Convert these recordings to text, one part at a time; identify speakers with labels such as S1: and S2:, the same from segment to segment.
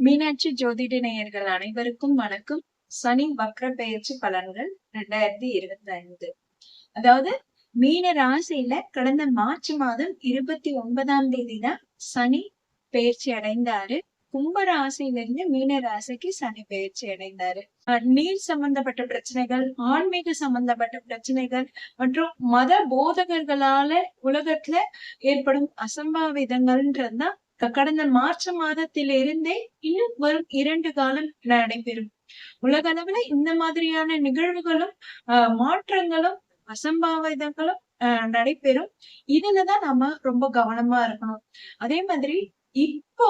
S1: மீனாட்சி ஜோதிட நேயர்கள் அனைவருக்கும் வணக்கம். சனி வக்ர பெயர்ச்சி பலன்கள் ரெண்டாயிரத்தி இருபத்தி ஐந்து அதாவது மீன ராசியில கடந்த மார்ச் மாதம் இருபத்தி ஒன்பதாம் தேதி தான் சனி பெயர்ச்சி அடைந்தாரு. கும்ப ராசியிலிருந்து மீன ராசிக்கு சனி பெயர்ச்சி அடைந்தாரு. நீர் சம்பந்தப்பட்ட பிரச்சனைகள் ஆன்மீக சம்பந்தப்பட்ட பிரச்சனைகள் மற்றும் மத போதகர்களால உலகத்துல ஏற்படும் அசம்பாவிதங்கள்ன்றதுதான் கடந்த மார்ச் மாதத்திலிருந்தே இன்னும் வரும் இரண்டு காலம் நடைபெறும். உலக அளவுல இந்த மாதிரியான நிகழ்வுகளும் ஆஹ் மாற்றங்களும் அசம்பாவிதங்களும் நடைபெறும். இதுலதான் நம்ம ரொம்ப கவனமா இருக்கணும். அதே மாதிரி இப்போ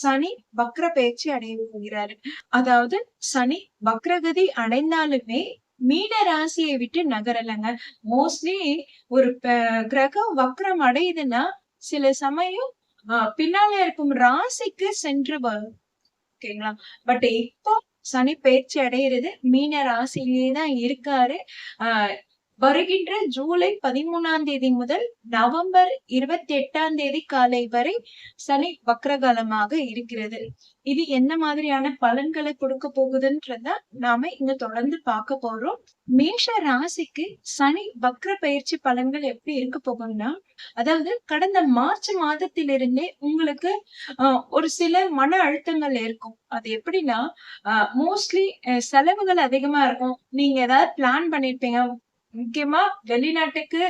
S1: சனி வக்ர பயிற்சி அடைய போகிறாரு. அதாவது சனி வக்ரகதி அடைந்தாலுமே மீன ராசியை விட்டு நகரலைங்க. மோஸ்ட்லி ஒரு கிரகம் வக்ரம் அடையுதுன்னா சில சமயம் பின்னால இருக்கும் ராசிக்கு சென்று ஓகேங்களா? பட் இப்போ சனி பயிற்சி அடையிறது மீன ராசியிலேயே தான் இருக்காரு. ஆஹ் வருகின்ற ஜூலை பதிமூணாம் தேதி முதல் நவம்பர் இருபத்தி எட்டாம் தேதி காலை வரை சனி வக்ரகாலமாக இருக்கிறது. இது என்ன மாதிரியான பலன்களை கொடுக்க போகுதுன்றத நாம இங்க தொடர்ந்து பார்க்க போறோம். மேஷ ராசிக்கு சனி வக்ர பயிற்சி பலன்கள் எப்படி இருக்க போகும்னா அதாவது கடந்த மார்ச் மாதத்திலிருந்தே உங்களுக்கு ஒரு சில மன அழுத்தங்கள் இருக்கும். அது எப்படின்னா மோஸ்ட்லி செலவுகள் அதிகமா இருக்கும். நீங்க ஏதாவது பிளான் பண்ணிருப்பீங்க. முக்கியமா வெளிநாட்டுக்கு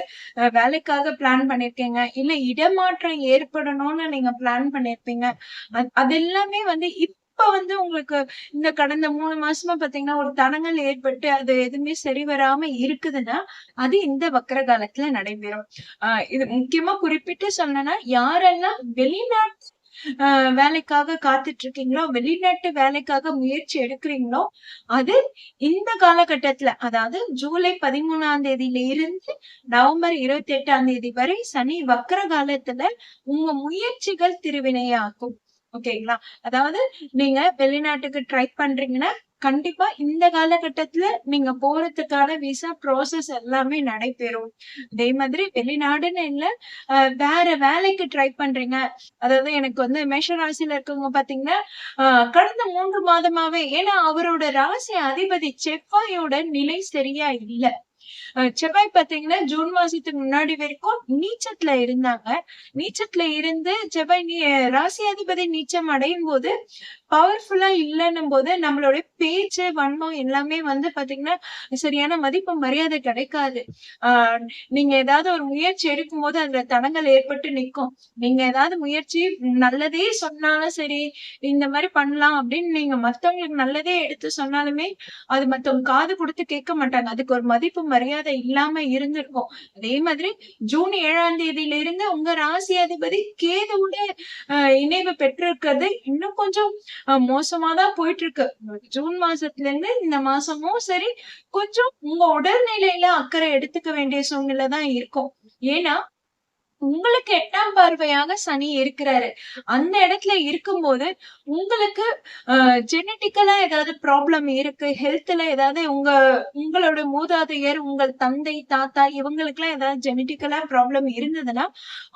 S1: வேலைக்காக பிளான் பண்ணிருக்கீங்க. இல்ல இடமாற்றம் ஏற்படணும்னு நீங்க பிளான் பண்ணிருப்பீங்க. அது- அது எல்லாமே வந்து இப்ப வந்து உங்களுக்கு இந்த கடந்த மூணு மாசமா பாத்தீங்கன்னா ஒரு தடங்கள் ஏற்பட்டு அது எதுவுமே சரி வராம இருக்குதுன்னா அது இந்த வக்கர காலத்துல நடைபெறும். ஆஹ் இது முக்கியமா குறிப்பிட்டு சொன்னா யாரெல்லாம் வெளிநாட்டு வேலைக்காக காத்துட்டு இருக்கீங்களோ வெளிநாட்டு வேலைக்காக முயற்சி எடுக்கிறீங்களோ அது இந்த காலகட்டத்துல அதாவது ஜூலை பதிமூணாம் தேதியில இருந்து நவம்பர் இருபத்தி எட்டாம் தேதி வரை சனி வக்கர காலத்துல உங்க முயற்சிகள் திருவினையாகும் ஓகேங்களா? அதாவது நீங்க வெளிநாட்டுக்கு ட்ரை பண்றீங்கன்னா கண்டிப்பா இந்த காலகட்டத்துல நீங்க போறதுக்கான விசா ப்ராசஸ் எல்லாமே நடைபெறும். அதே மாதிரி வெளிநாடுன்னு இல்ல ஆஹ் வேற வேலைக்கு ட்ரை பண்றீங்க. அதாவது எனக்கு வந்து மேஷ ராசியில இருக்கவங்க பாத்தீங்கன்னா ஆஹ் கடந்த மூன்று மாதமாவே ஏன்னா அவரோட ராசி அதிபதி செவ்வாயோட நிலை சரியா இல்ல. செவ்வாய் பாத்தீங்கன்னா ஜூன் மாசத்துக்கு முன்னாடி வரைக்கும் நீச்சத்துல இருந்தாங்க. நீச்சத்துல இருந்து செவ்வாய் நீ ராசி அதிபதி நீச்சம் அடையும் போது பவர்ஃபுல்லா இல்லைன்னும் போது நம்மளுடைய பேச்சு வன்மம் எல்லாமே வந்து பாத்தீங்கன்னா சரியான மதிப்பு மரியாதை கிடைக்காது. ஆஹ் நீங்க ஏதாவது ஒரு முயற்சி எடுக்கும் போது அதுல தடங்கள் ஏற்பட்டு நிக்கும். நீங்க ஏதாவது முயற்சி நல்லதே சொன்னாலும் சரி இந்த மாதிரி பண்ணலாம் அப்படின்னு நீங்க மத்தவங்களுக்கு நல்லதே எடுத்து சொன்னாலுமே அது மத்தவங்க காது கொடுத்து கேட்க மாட்டாங்க. அதுக்கு ஒரு மதிப்பு மரியாதை இல்லாம இருந்திருக்கும். அதே மாதிரி ஜூன் ஏழாம் தேதியில இருந்து உங்க ராசி அதிபதி கேதுவோட இணைவு பெற்றிருக்கிறது. இன்னும் கொஞ்சம் ஆஹ் மோசமாதான் போயிட்டு இருக்கு ஜூன் மாசத்துல இருந்து இந்த மாசமும் சரி கொஞ்சம் உங்க உடல்நிலையில அக்கறை எடுத்துக்க வேண்டிய சூழ்நிலை தான் இருக்கும். ஏன்னா உங்களுக்கு எட்டாம் பார்வையாக சனி இருக்கிறாரு. அந்த இடத்துல இருக்கும்போது உங்களுக்கு ஜெனட்டிக்கலா ஏதாவது ப்ராப்ளம் இருக்கு ஹெல்த்ல ஏதாவது உங்க உங்களோட மூதாதையர் உங்கள் தந்தை தாத்தா இவங்களுக்கு எல்லாம் ஏதாவது ஜெனட்டிக்கலா ப்ராப்ளம் இருந்ததுன்னா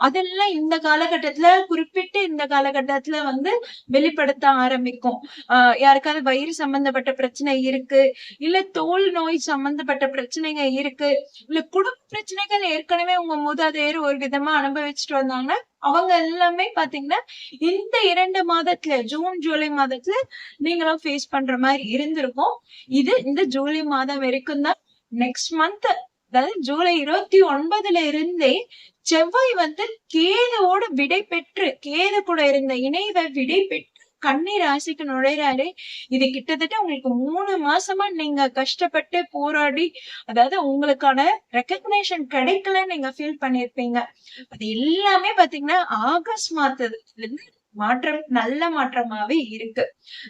S1: அதெல்லாம் இந்த காலகட்டத்துல குறிப்பிட்டு இந்த காலகட்டத்துல வந்து வெளிப்படுத்த ஆரம்பிக்கும். ஆஹ் யாருக்காவது வயிறு சம்பந்தப்பட்ட பிரச்சனை இருக்கு இல்ல தோல் நோய் சம்பந்தப்பட்ட பிரச்சனைங்க இருக்கு இல்ல குடும்ப பிரச்சனைகள் ஏற்கனவே உங்க மூதாதையர் ஒரு விதமா அனுபவிச்சுட்டு வந்தாங்கன்னா அவங்க எல்லாமே பாத்தீங்கன்னா இந்த இரண்டு மாதத்துல ஜூன் ஜூலை மாதத்துல நீங்களும் ஃபேஸ் பண்ற மாதிரி இருந்திருக்கும். இது இந்த ஜூலை மாதம் வரைக்கும் தான். நெக்ஸ்ட் மந்த் அதாவது ஜூலை இருபத்தி ஒன்பதுல இருந்தே செவ்வாய் வந்து கேதுவோட விடை பெற்று கேது கூட இருந்த இணைவை விடை பெற்று கன்னி ராசிக்கு நுழைறாரு இது கிட்டத்தட்ட உங்களுக்கு மூணு மாசமா நீங்க கஷ்டப்பட்டு போராடி அதாவது உங்களுக்கான ரெக்கக்னேஷன் கிடைக்கல நீங்க ஃபீல் பண்ணிருப்பீங்க அது எல்லாமே பாத்தீங்கன்னா ஆகஸ்ட் மாதத்துல இருந்து மாற்றம் நல்ல மாற்றமாவே இருக்கு.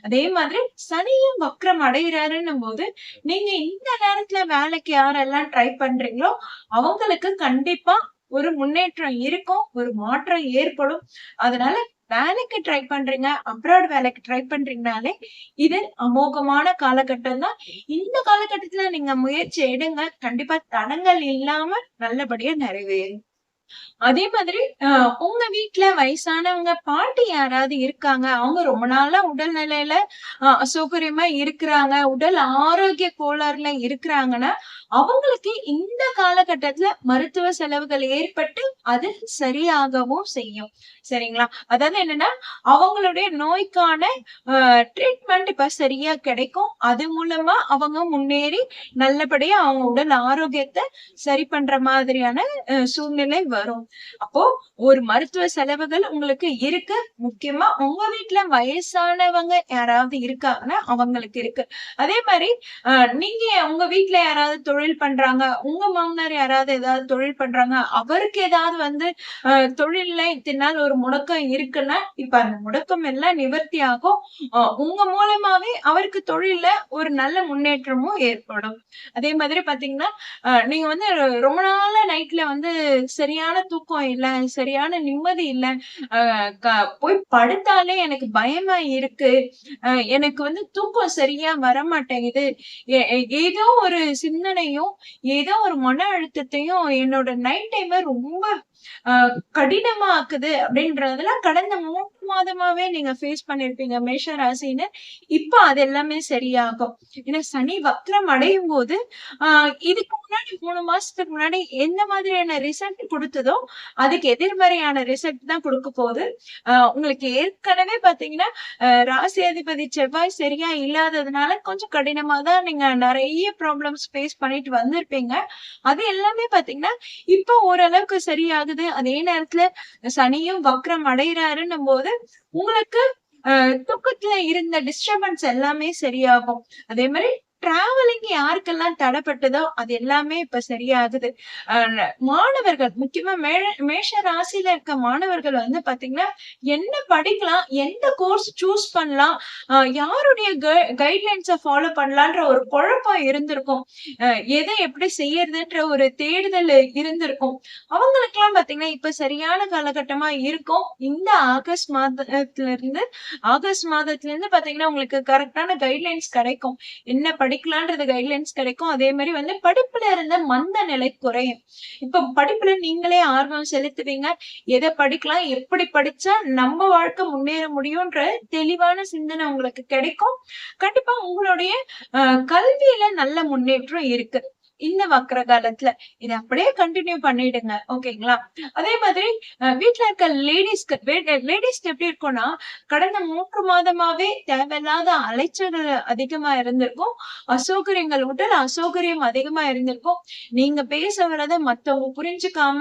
S1: அதே மாதிரி சனியும் வக்ரம் அடைகிறாருன்னும் போது நீங்க இந்த நேரத்துல வேலைக்கு யாரெல்லாம் ட்ரை பண்றீங்களோ அவங்களுக்கு கண்டிப்பா ஒரு முன்னேற்றம் இருக்கும் ஒரு மாற்றம் ஏற்படும். அதனால வேலைக்கு ட்ரை பண்றீங்க அப்ராட் வேலைக்கு ட்ரை பண்றீங்கனாலே இது அமோகமான காலகட்டம் தான் இந்த காலகட்டத்துல நீங்க முயற்சி எடுங்க. கண்டிப்பா தடங்கள் இல்லாம நல்லபடியா நிறைவேறும். அதே மாதிரி உங்க வீட்டுல வயசானவங்க பாட்டி யாராவது இருக்காங்க. அவங்க ரொம்ப நாளா உடல்நிலையில அ அசௌகரியமா இருக்கிறாங்க. உடல் ஆரோக்கிய கோளாறுல இருக்கிறாங்கன்னா, அவங்களுக்கு இந்த காலகட்டத்துல மருத்துவ செலவுகள் ஏற்பட்டு, அது சரியாகவும் செய்யும். சரிங்களா? அதாவது என்னன்னா, அவங்களுடைய நோய்க்கான ட்ரீட்மெண்ட் இப்ப சரியா கிடைக்கும். அது மூலமா அவங்க முன்னேறி நல்லபடியா அவங்க உடல் ஆரோக்கியத்தை சரி பண்ற மாதிரியான சூழ்நிலை வரும். அப்போ ஒரு மருத்துவ செலவுகள் உங்களுக்கு இருக்கு. முக்கியமா உங்க வீட்டுல வயசானவங்க யாராவது இருக்காங்கன்னா, அவங்களுக்கு இருக்கு. அதே மாதிரி நீங்க உங்க வீட்டுல யாராவது தொழில் பண்றாங்க, உங்க மாமனார் யாராவது ஏதாவது தொழில் பண்றாங்க, அவருக்கு ஏதாவது வந்து தொழில்ல இத்தன நாள் ஒரு முடக்கம் இருக்குன்னா, இப்ப அந்த முடக்கம் எல்லாம் நிவர்த்தி ஆகும். உங்க மூலமாவே அவருக்கு தொழில்ல ஒரு நல்ல முன்னேற்றமும் ஏற்படும். அதே மாதிரி பாத்தீங்கன்னா நீங்க வந்து ரொம்ப நாள நைட்ல வந்து சரியான தூக்கம் இல்ல, சரியான நிம்மதி இல்ல. போய் படுத்தாலே எனக்கு பயமா இருக்கு. எனக்கு வந்து தூக்கம் சரியா வரமாட்டேங்குது. ஏதோ ஒரு சிந்தனையும், ஏதோ ஒரு மன அழுத்தத்தையும் என்னோட நைட் டைம ரொம்ப கடினமாக்குது கடினமா அப்படின்றதெல்லாம் கடந்த மூன்று மாதமாவே நீங்க ஃபேஸ் பண்ணிருப்பீங்க மேஷ ராசின்னு. இப்ப அது எல்லாமே சரியாகும். ஏன்னா சனி வக்ரம் அடையும்போது, ஆஹ் இதுக்கு முன்னாடி மூணு மாசத்துக்கு முன்னாடி எந்த மாதிரியான ரிசல்ட் குடுத்ததோ, அதுக்கு எதிர்மறையான ரிசல்ட் தான் குடுக்க போகுது. ஆஹ் உங்களுக்கு ஏற்கனவே பாத்தீங்கன்னா ராசி அதிபதி செவ்வாய் சரியா இல்லாததுனால கொஞ்சம் கடினமா தான் நீங்க நிறைய ப்ராப்ளம்ஸ் ஃபேஸ் பண்ணிட்டு வந்திருப்பீங்க. அது எல்லாமே பாத்தீங்கன்னா இப்போ ஓரளவுக்கு சரியாக சரியாகுது. அதே நேரத்துல சனியும் வக்ரம் அடையறாருன்னும்போது, உங்களுக்கு தூக்கத்துல இருந்த டிஸ்டர்பன்ஸ் எல்லாமே சரியாகும். அதே மாதிரி டிராவலிங் யாருக்கெல்லாம் தடைப்பட்டதோ, அது எல்லாமே இப்ப சரியாகுது. மாணவர்கள் முக்கியமா மே மேஷ ராசியில இருக்க மாணவர்கள் வந்து பாத்தீங்கன்னா என்ன படிக்கலாம்? எந்த கோர்ஸ் சூஸ் பண்ணலாம்? யாருடைய கைட்லைன்ஸை ஃபாலோ பண்ணலான்ற ஒரு குழப்பம் இருந்திருக்கும். எதை எப்படி செய்யறதுன்ற ஒரு தேடுதல் இருந்திருக்கும். அவங்களுக்கெல்லாம் பாத்தீங்கன்னா இப்ப சரியான காலகட்டமா இருக்கும். இந்த ஆகஸ்ட் மாதத்துல இருந்து ஆகஸ்ட் மாதத்துல இருந்து பாத்தீங்கன்னா உங்களுக்கு கரெக்டான கைட்லைன்ஸ் கிடைக்கும். என்ன படிக்கலான்றது கைட்லைன்ஸ் கிடைக்கும். அதே மாதிரி வந்து படிப்புல இருந்த மந்த நிலை குறையும். இப்ப படிப்புல நீங்களே ஆர்வம் செலுத்துவீங்க. எதை படிக்கலாம்? எப்படி படிச்சா நம்ம வாழ்க்கை முன்னேற முடியும்ன்ற தெளிவான சிந்தனை உங்களுக்கு கிடைக்கும். கண்டிப்பா உங்களுடைய கல்வியில நல்ல முன்னேற்றம் இருக்கு. இந்த வக்கர காலத்துல. இதை அப்படியே கண்டினியூ பண்ணிடுங்க. ஓகேங்களா? அதே மாதிரி வீட்டுல இருக்க லேடிஸ்க்கு லேடிஸ்க்கு எப்படி இருக்கும்னா, கடந்த மூன்று மாதமாவே தேவையில்லாத அலைச்சல்கள் அதிகமா இருந்திருக்கும். அசௌகரியங்கள் உடல் அசௌகரியம் அதிகமா இருந்திருக்கும். நீங்க பேச வரத மத்தவங்க புரிஞ்சுக்காம,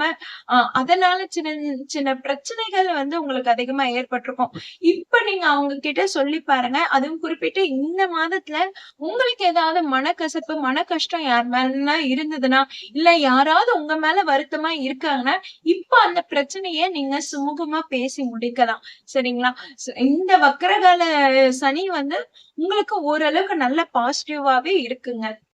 S1: அதனால சின்ன சின்ன பிரச்சனைகள் வந்து உங்களுக்கு அதிகமா ஏற்பட்டிருக்கும். இப்ப நீங்க அவங்க கிட்ட சொல்லி பாருங்க. அதுவும் குறிப்பிட்டு இந்த மாதத்துல உங்களுக்கு ஏதாவது மனக்கசப்பு, மன கஷ்டம் யார் மேலனா இருந்ததுன்னா, இல்ல யாராவது உங்க மேல வருத்தமா இருக்காங்கன்னா, இப்ப அந்த பிரச்சனைய நீங்க சுமூகமா பேசி முடிக்கலாம். சரிங்களா? இந்த வக்கரகால சனி வந்து உங்களுக்கு ஓரளவுக்கு நல்ல பாசிட்டிவாவே இருக்குங்க.